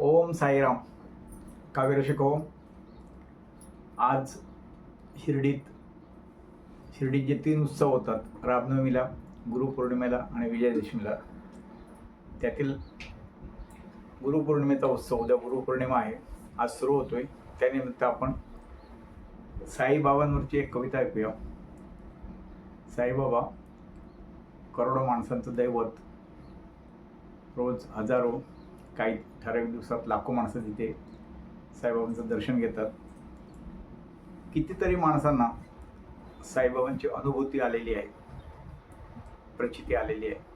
ओम साईराम. काव्य आज शिर्डीत शिर्डीत जे तीन उत्सव होतात रामनवमीला गुरुपौर्णिमेला आणि विजयादशमीला त्यातील गुरुपौर्णिमेचा उत्सव उद्या गुरुपौर्णिमा आहे आज सुरू होतोय. त्यानिमित्त आपण साईबाबांवरची एक कविता ऐकूया. साईबाबा करोडो माणसांचं दैवत रोज हजारो काही ठराविक दिवसात लाखो माणसं तिथे साईबाबांचं दर्शन घेतात. कितीतरी माणसांना साईबाबांची अनुभूती आलेली आहे प्रचिती आलेली आहे.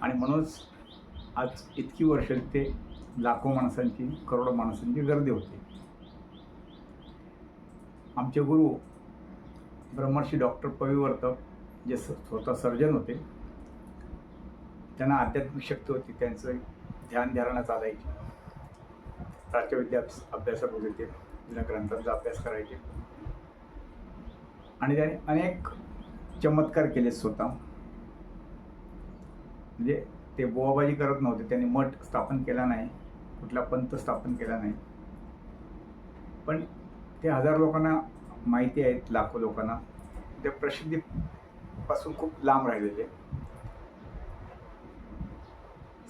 आणि म्हणूनच आज इतकी वर्ष ते लाखो माणसांची करोडो माणसांची गर्दी होते. आमचे गुरु ब्रह्मर्षी डॉक्टर पविवर्तक जे स्वतः सर्जन होते त्यांना आध्यात्मिक शक्ती होती त्यांचं ध्यान ध्यानाला चालायची. प्राच्यविद्या अभ्यासक होते ते जुन्या ग्रंथांचा अभ्यास करायचे. आणि त्याने अनेक चमत्कार केले स्वतः. म्हणजे ते बोवाबाजी करत नव्हते त्यांनी मठ स्थापन केला नाही कुठला पंथ स्थापन केला नाही. पण ते हजार लोकांना माहिती आहेत लाखो लोकांना. त्या प्रसिद्धीपासून खूप लांब राहिलेले.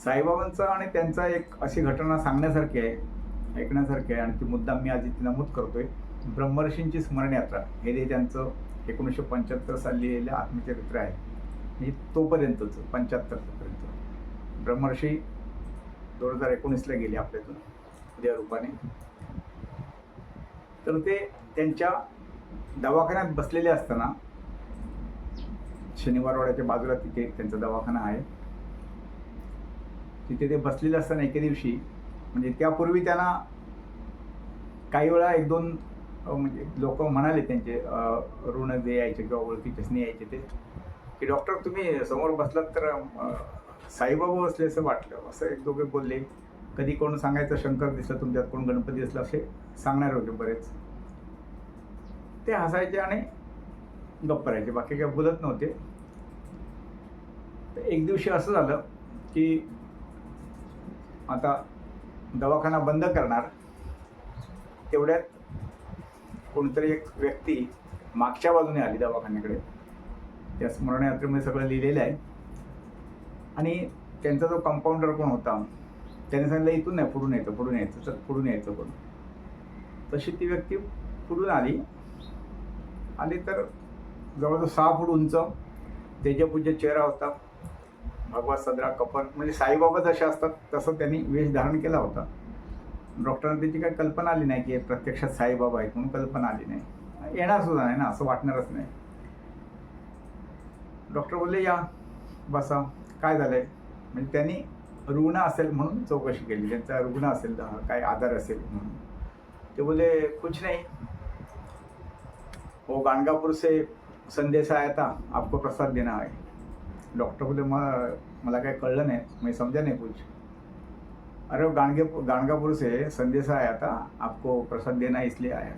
साईबाबांचा आणि त्यांचा एक अशी घटना सांगण्यासारखी आहे ऐकण्यासारखी आहे आणि ती मुद्दाम मी आज इथे नमूद करतोय. ब्रह्मर्षींची स्मरण यात्रा हे जे त्यांचं एकोणीसशे पंच्याहत्तर साली लिहिलेलं आत्मचरित्र आहे हे तोपर्यंतच पंच्याहत्तरपर्यंत ब्रह्मर्षी दोन हजार एकोणीसला गेले आपल्यातून उद्या रूपाने. तर ते त्यांच्या दवाखान्यात बसलेले असताना शनिवारवाड्याच्या बाजूला तिथे त्यांचा दवाखाना आहे. तिथे ते बसलेले असताना एके दिवशी म्हणजे त्यापूर्वी त्यांना काही वेळा एक दोन म्हणजे लोक म्हणाले त्यांचे ऋण जे यायचे किंवा ओळखीचे यायचे ते की डॉक्टर तुम्ही समोर बसलात तर साईबाबा बसले असं वाटलं. असं एक दोघे बोलले. कधी कोण सांगायचं शंकर दिसलं तुमच्यात कोण गणपती दिसला असे सांगणार होते बरेच. ते हसायचे आणि गप्प राहायचे. बाकी काही बोलत नव्हते. एक दिवशी असं झालं की आता दवाखाना बंद करणार तेवढ्यात कोणतरी एक व्यक्ती मागच्या बाजूने आली दवाखान्याकडे. त्या स्मरणयात्रेमध्ये सगळं लिहिलेलं आहे. आणि त्यांचा जो कंपाऊंडर कोण होता त्याने सांगितलं इथून नाही पुढून यायचं पुढून यायचं तर पुढून यायचं पण. तशी ती व्यक्ती पुढून आली. आली तर जवळजवळ सहा फूट उंच तेजपूज्य चेहरा होता. भगवा सदरा कपन म्हणजे साईबाबा जसे असतात तसं त्यांनी वेश धारण केला होता. डॉक्टरांना त्याची काही कल्पना आली नाही की प्रत्यक्षात साईबाबा आहेत म्हणून कल्पना आली नाही. येणार सुद्धा नाही ना असं वाटणारच नाही. डॉक्टर बोलले या बसा. काय झालंय? म्हणजे त्यांनी रुग्ण असेल म्हणून चौकशी केली. त्यांचा रुग्ण असेल हा, काय आधार असेल म्हणून. ते बोले कुछ नाही. हो, वो गाणगापुर से संदेश आया था आपको प्रसाद देना है डॉक्टर बोले मग मला काय कळलं नाही मी समजा नाही कुछ अरे गाणगे गाणगे गाणगापुर से संदेश आया था आपको प्रसाद देना इसलिए आया.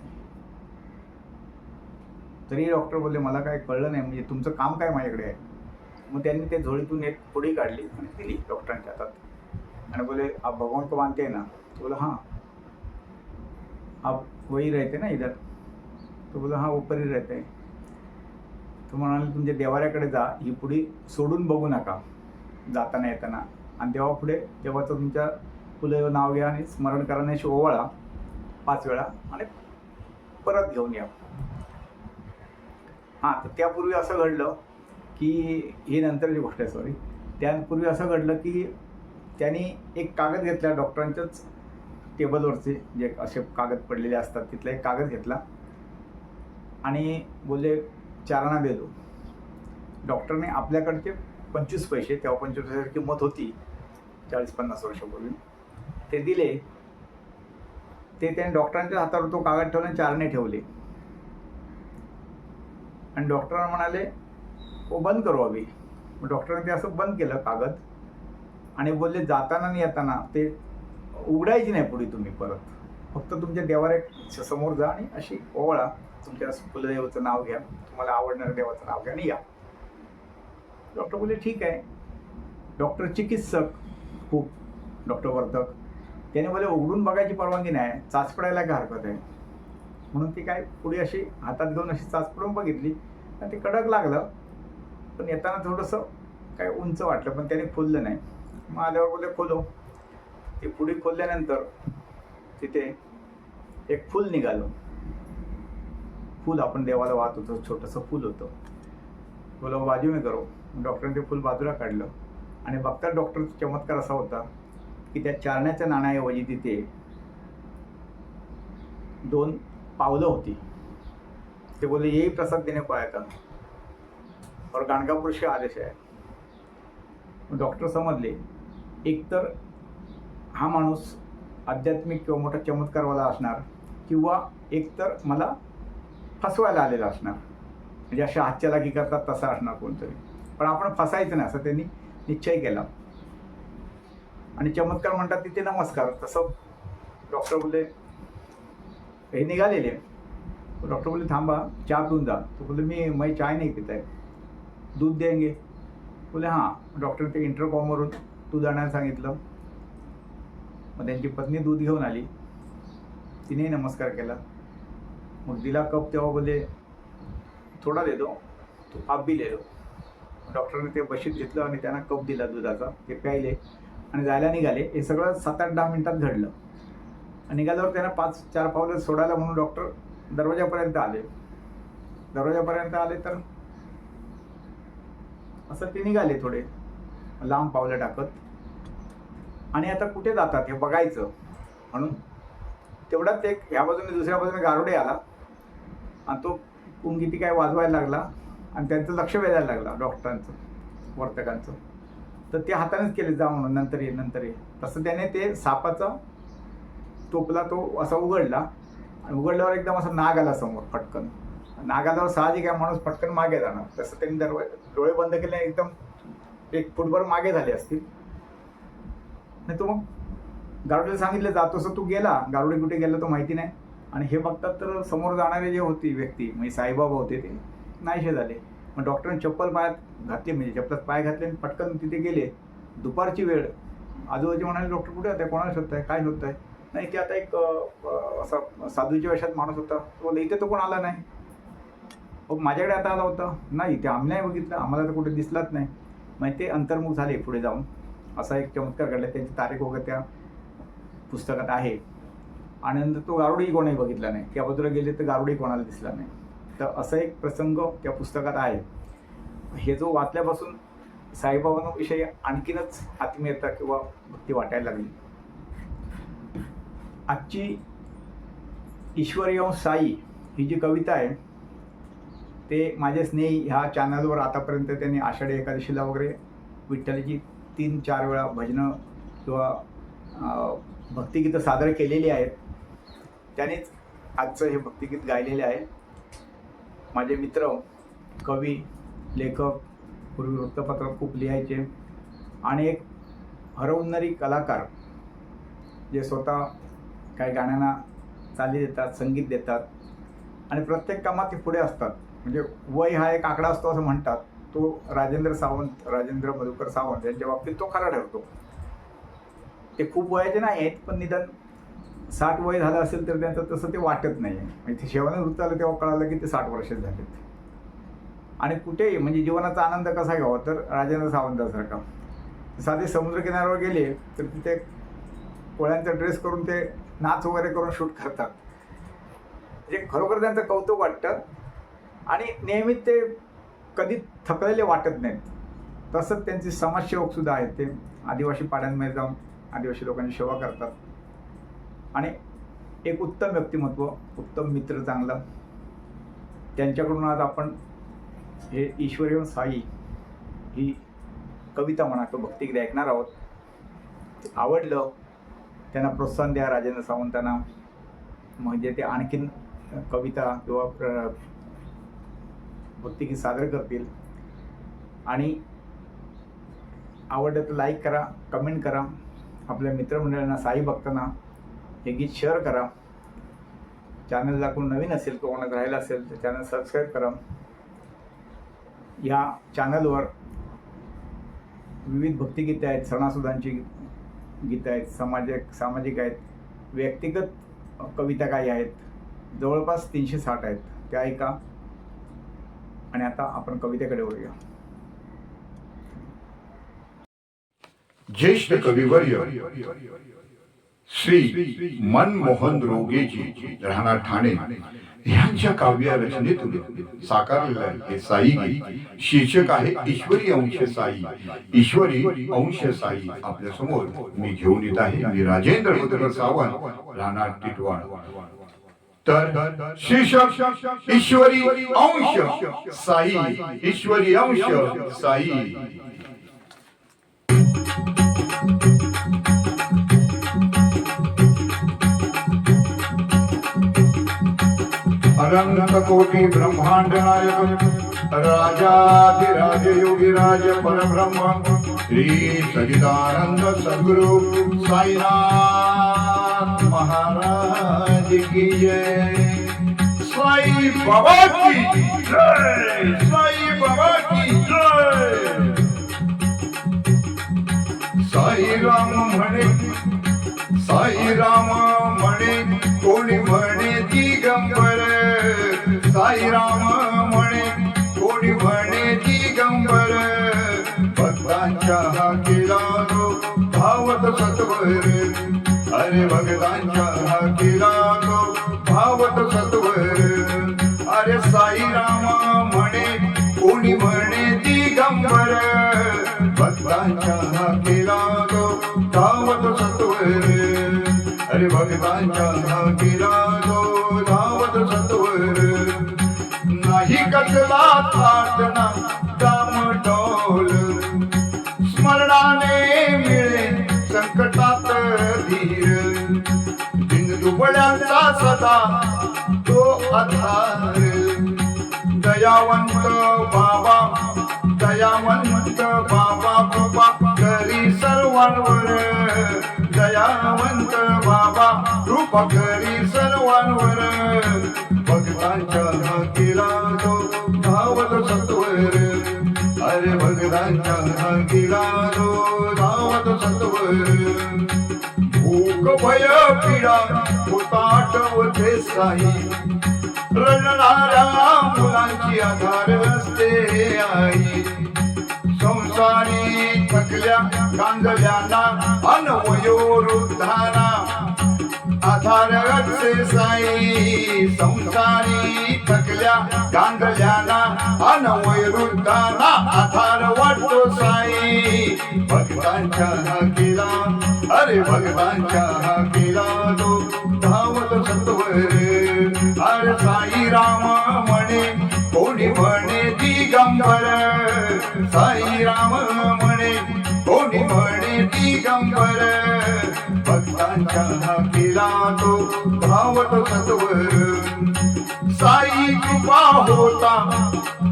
तरी डॉक्टर बोलले मला काय कळलं नाही म्हणजे तुमचं काम काय माझ्याकडे आहे? मग त्यांनी ते झोळीतून एक पुढी काढली आणि दिली डॉक्टरांच्या हातात. आणि बोले आप भगवान को मानते हैं ना? तो बोला हां. आप वही रहते ना इधर? तो बोला हां ऊपर ही रहते हैं. तो म्हणाले तुमच्या देवाऱ्याकडे जा ही पुढे सोडून बघू नका. जाताना येताना. आणि तेव्हा पुढे तेव्हाचं तुमच्या फुलं नाव घ्या आणि स्मरण करण्याशी ओवाळा पाच वेळा आणि परत घेऊन या. हां तर त्यापूर्वी असं घडलं की ही नंतरची गोष्ट आहे सॉरी त्यापूर्वी असं घडलं की त्यांनी एक कागद घेतला डॉक्टरांच्याच टेबलवरचे जे असे कागद पडलेले असतात तिथला एक कागद घेतला. आणि बोलले चारांना दिलो डॉक्टरने आपल्याकडचे पंचवीस पैसे तेव्हा पंचवीस पैशाची किंमत होती चाळीस पन्नास वर्षापूर्वी ते दिले. ते त्याने डॉक्टरांच्या हातावर तो कागद ठेवला आणि चारणे ठेवले. आणि डॉक्टरांना म्हणाले ओ बंद करू अभि मग डॉक्टरांनी ते असं बंद केलं कागद. आणि बोलले जाताना आणि येताना ते उघडायची नाही पुढे तुम्ही परत. फक्त तुमच्या देवाऱ्या समोर जा आणि अशी ओवळा. तुमच्या कुलदेवाचं नाव घ्या. तुम्हाला आवडणाऱ्या देवाचं नाव घ्या आणि या. डॉक्टर बोलले ठीक आहे. डॉक्टर चिकित्सक खूप. डॉक्टर वर्धक. त्याने मला उघडून बघायची परवानगी नाही. चाच पडायला काय हरकत आहे? म्हणून ती काय पुढे अशी हातात घेऊन अशी चाच पडून बघितली. आणि ते कडक लागलं. पण येताना थोडंसं काय उंच वाटलं पण त्याने खोललं नाही. मग आल्यावर बोलले खोलो. ते पुढे खोलल्यानंतर तिथे एक फूल निघालं. फूल आपण देवाला वाहत होतो छोटंसं फूल होतं. बोला बाजू मी करो. डॉक्टरने ते फूल बाजूला काढलं. आणि बघता डॉक्टर चमत्कार असा होता की त्या चारण्याच्या नाण्याऐवजी तिथे दोन पावलं होती. ते बोले यही प्रसाद देणे को आया था और गाणगापूर से आदेश आहे. डॉक्टर समजले एकतर हा माणूस आध्यात्मिक किंवा मोठा चमत्कारवाला असणार किंवा एकतर मला फसवायला आलेला असणार. म्हणजे अशा हातच्या लागी करतात तसा असणार कोणतरी. पण आपण फसायचं नाही असं त्यांनी निश्चय केला. आणि चमत्कार म्हणतात तिथे नमस्कार. तसं डॉक्टर बोलले हे निघालेले डॉक्टर बोलले थांबा चहा पिऊन जा. तो बोलले मी मी चाय नाही पित आहे. दूध देंगे. बोले हां. डॉक्टर ते इंटरकॉमवरून दूध आणायला सांगितलं. मग त्यांची पत्नी दूध घेऊन आली. तिनेही नमस्कार केला. मग दिला कप तेव्हा बोले थोडा दे दो तो आप बी लिहिलो डॉक्टरने ते बशीत घेतलं आणि त्यांना कप दिला दुधाचा. ते प्यायले आणि जायला निघाले. हे सगळं सात आठ दहा मिनिटात घडलं. आणि निघाल्यावर त्यांना पाच चार पावलं सोडायला म्हणून डॉक्टर दरवाजापर्यंत आले. दरवाजापर्यंत आले तर असं ते निघाले थोडे. लांब पावलं टाकत. आणि आता कुठे जातात हे बघायचं. म्हणून तेवढ्याच एक ह्या बाजूने दुसऱ्या बाजूने गारुडे आला. आणि तो कुंगीती काय वाजवायला लागला. आणि त्यांचं लक्ष वेधायला लागला डॉक्टरांचं वर्तकांचं. तर ते हातानेच केले जा म्हणून नंतर ये नंतर ये. तसं त्याने ते सापाचा टोपला तो असा उघडला. आणि उघडल्यावर एकदम असा नाग आला समोर पटकन. नाग आल्यावर साहजिक आहे माणूस पटकन मागे जाणार. तसं त्यांनी दरवाजे डोळे बंद केले एकदम एक फुटभर मागे झाले असतील. नाही तो मग गारुडीला सांगितलं जातोस तू गेला. गारुडी कुठे गेला तो माहिती नाही. आणि हे बघतात तर समोर जाणारे जे होती व्यक्ती म्हणजे साईबाबा होते ते नाहीसे झाले. मग डॉक्टरने चप्पल पायात घातली म्हणजे चप्पलात पाय घातले आणि पटकन तिथे गेले. दुपारची वेळ. आजूबाजू म्हणाले डॉक्टर कुठे होते कोणाला शोधताय? काय शोधताय? नाही ते आता एक असा साधूच्या वेशात माणूस होता. तो बोलला इथे तो कोण आला नाही. मग माझ्याकडे आता आला होता. नाही ते आम्ही नाही बघितलं. आम्हाला तर कुठे दिसलाच नाही. मग ते अंतर्मुख झाले पुढे जाऊन. असा एक चमत्कार घडला. त्यांची तारीख वगैरे त्या पुस्तकात आहे. आणि नंतर तो गारुडी कोणी बघितला नाही. त्या बाजूला गेले तर गारुडी कोणाला दिसला नाही. तर असा एक प्रसंग त्या पुस्तकात आहे. हे जो वाचल्यापासून साईबाबांविषयी आणखीनच आत्मीयता किंवा भक्ती वाटायला लागली. आजची ईश्वर एवं साई ही जी कविता आहे ते माझे स्नेही ह्या चॅनलवर आतापर्यंत त्यांनी आषाढी एकादशीला वगैरे विठ्ठलाची तीन चार वेळा भजनं किंवा भक्तिगीतं सादर केलेली आहेत. त्यानेच आजचं हे भक्तिगीत गायलेले आहे. माझे मित्र कवी लेखक पूर्वी वृत्तपत्रात खूप लिहायचे आणि एक हरवणारी कलाकार जे स्वतः काही गाण्यांना चाली देतात संगीत देतात आणि प्रत्येक कामात ते पुढे असतात. म्हणजे वय हा एक आकडा असतो असं म्हणतात. तो राजेंद्र सावंत राजेंद्र मधुकर सावंत यांच्या बाबतीत तो खरा ठरतो. ते खूप वयाचे नाही आहेत पण निदान साठ वय झालं असेल तर त्यांचं तसं ते वाटत नाही म्हणजे ते शेवणे वृत्त आलं तेव्हा कळालं की ते साठ वर्ष झालेत. आणि कुठेही म्हणजे जीवनाचा आनंद कसा घ्यावा? तर राजेंद्र सावंतासारखा. साधे समुद्रकिनाऱ्यावर गेले तर तिथे कोळ्यांचा ड्रेस करून ते नाच वगैरे करून शूट करतात. म्हणजे खरोखर त्यांचं कौतुक वाटतं. आणि नेहमीच ते कधी थकलेले वाटत नाहीत. तसंच त्यांचे समाजसेवक सुद्धा आहेत. ते आदिवासी पाड्यांमध्ये जाऊन आदिवासी लोकांची सेवा करतात. आणि एक उत्तम व्यक्तिमत्व उत्तम मित्र चांगला. त्यांच्याकडून आज आपण हे ईश्वरीय साई ही कविता म्हणा किंवा भक्तिगीत ऐकणार आहोत. आवडलं त्यांना प्रोत्साहन द्या राजेंद्र सावंतांना. म्हणजे ते आणखीन कविता किंवा प्र- भक्तिगीत सादर करतील. आणि आवडलं तर लाईक करा कमेंट करा. आपल्या मित्रमंडळांना साई भक्तांना हे गीत शेअर करा. चॅनलला कोण नवीन असेल किंवा कोणाला राहिला असेल तर चॅनल सबस्क्राईब करा. या चॅनलवर विविध भक्तिगीते आहेत सणासुदांची गीतं आहेत सामाजिक सामाजिक आहेत व्यक्तिगत कविता काही आहेत. जवळपास तीनशे साठ आहेत. त्या ऐका आणि आता आपण कवितेकडे वळूया. ज्येष्ठ कविवर्य श्री मनमोहन रोगेजी राहणार ठाणे. यांच्या काव्य रचनेतून साकारलेलं हे साई शीर्षक आहे ईश्वरी अंश साई. ईश्वरी अंश साई. आपल्यासमोर मी घेऊन येत आहे. मी राजेंद्र सावंत. राहणार टिटवाण. तर शीर्षक ईश्वरी अंश साई ईश्वरी अंश साई. अनंत कोटी ब्रह्मांड नायक राजाधिराज योगीराज परब्रह्म श्री सचिदानंद सद्गुरु साईनाथ महाराज. की जय साई बाबा की जय. साई बाबा की जय. साई राम म्हणे साई राम म्हणे कोणी म्हणे दिगंबर. साई राम म्हणे कोणी म्हणे दिगंबर. भक्तांच्या हा केला भावत सत्वर. अरे भक्तांच्या अरे भक्तांच्या हा धावत सत्वर. नाही कसला प्रार्थना दाम डोल स्मरणाने मिळे संकटात धीर. दुबळ्यांचा सदा तो आधार. दयावंत बाबा दयावंत बाबा बाबा करी सर्वांवर. दयावंत बाबा कृपा करी सर्वांवर. भगवानच्या केला तो धावत सत्वर. अरे भगवानच्या केला तो धावत सत्वर. भूक भय पिडा पीडा हुताटवते साई. रडणाऱ्या मुलांची आधार असते आई. संसारी थकल्या कांगल्यांना अनवयोवृद्धांना धारा. असते साई संसारी थकल्या कांगल्यांना अनवयोवृद्धांना आधार वाटतो साई. भगवानच्या हाकेला अरे भगवानच्या हाकेला तो धावत सत्वर. अरे साई राम म्हणे कोणी म्हणे दिगंबर. साई राम म्हणे दिगंबर भक्तांच्या हा केला तो धावत सत्वर साई कृपा होता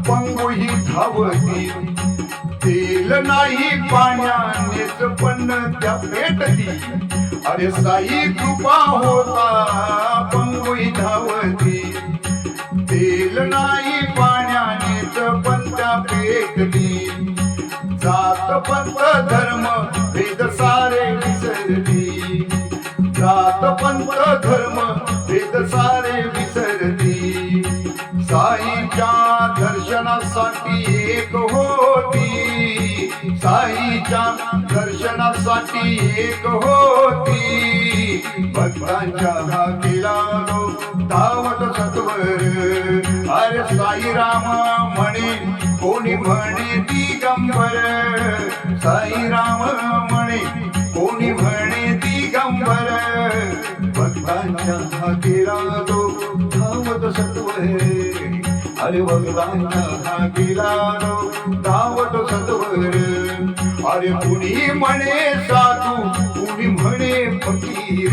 पंगुही धावती. तेल नाही पाण्यानेच पण त्या पेटती. अरे साई कृपा होता पंगुई धावती. तेल नाही पाण्या पंथ धर्म वेद सारे विसरली. जात पंथ धर्म वेद सारे विसरली. साईच्या दर्शनासाठी एक होती. साईच्या दर्शनासाठी एक होती. भक्तांच्या हा धावत सत्वर. अरे साई राम म्हणे कोणी म्हणे दिगंबर? साई राम म्हणे कोणी म्हणे दिगंबर? भक्तांच्या हाकेला तो धावत सत्व सत्वर अरे भगवानच्या हाकेला तो धावत सत्व रे अरे कुणी म्हणे साधू कुणी म्हणे फकीर?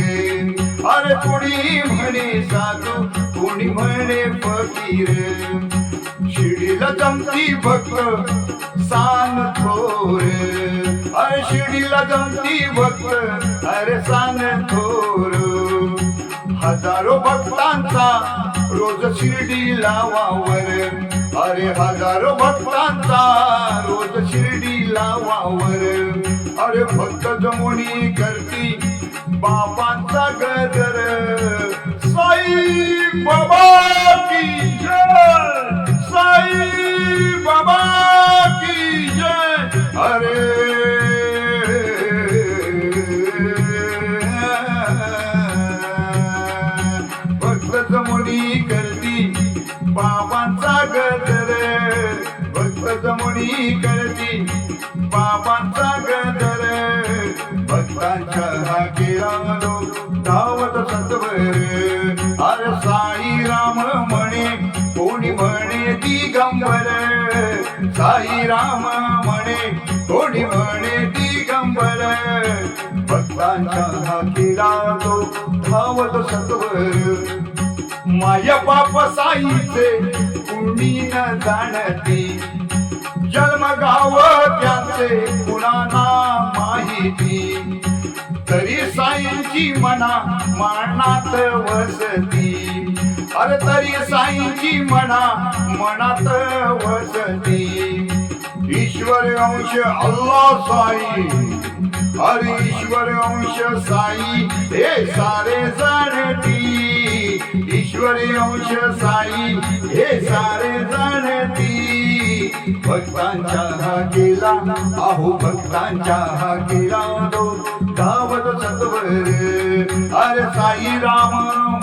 अरे कुणी म्हणे साधू कुणी म्हणे फकीर? शिडीला जमती भक्त सान थोर. अरे शिडीला जमती भक्त अरे सान थोर. हजारो भक्तांचा रोज शिर्डीला वावर अरे हजारो भक्तांचा रोज शिर्डीला वावर अरे भक्त जमुनी करती बाबांचा गदर बाबांचा गदर भक्तांच्या हा धावत सत्वर. अरे साई राम म्हणे कोणी म्हणे दिगंबर साई राम म्हणे कोणी म्हणे दिगंबर भक्तांच्या हा धावत सत्वर. माया बाप साईचे कुणी न जाणती. जन्मगाव त्यांचे कुणाना माहिती. तरी साईंची मना मनात वसती. अरे तरी साईंची मना मनात वसती. ईश्वर अंश अल्लाह साई. अरे ईश्वर अंश साई हे सारे जाणती. ईश्वर अंश साई हे सारे जाणती. भक्तांच्या हाकेला आहो भक्तांच्या हा केला तो धावत सत्वर. अरे साई राम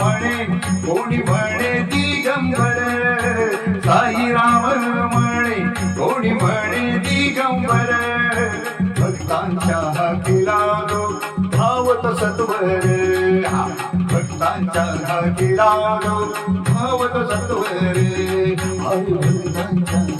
म्हणे कोणी म्हणे दिगंबर साईराम म्हणे कोणी म्हणे दिगंबर भक्तांच्या हा केला तो धावत सत्वर. भक्तांच्या हाकेला धावत सत्वर. हरी भक्तांच्या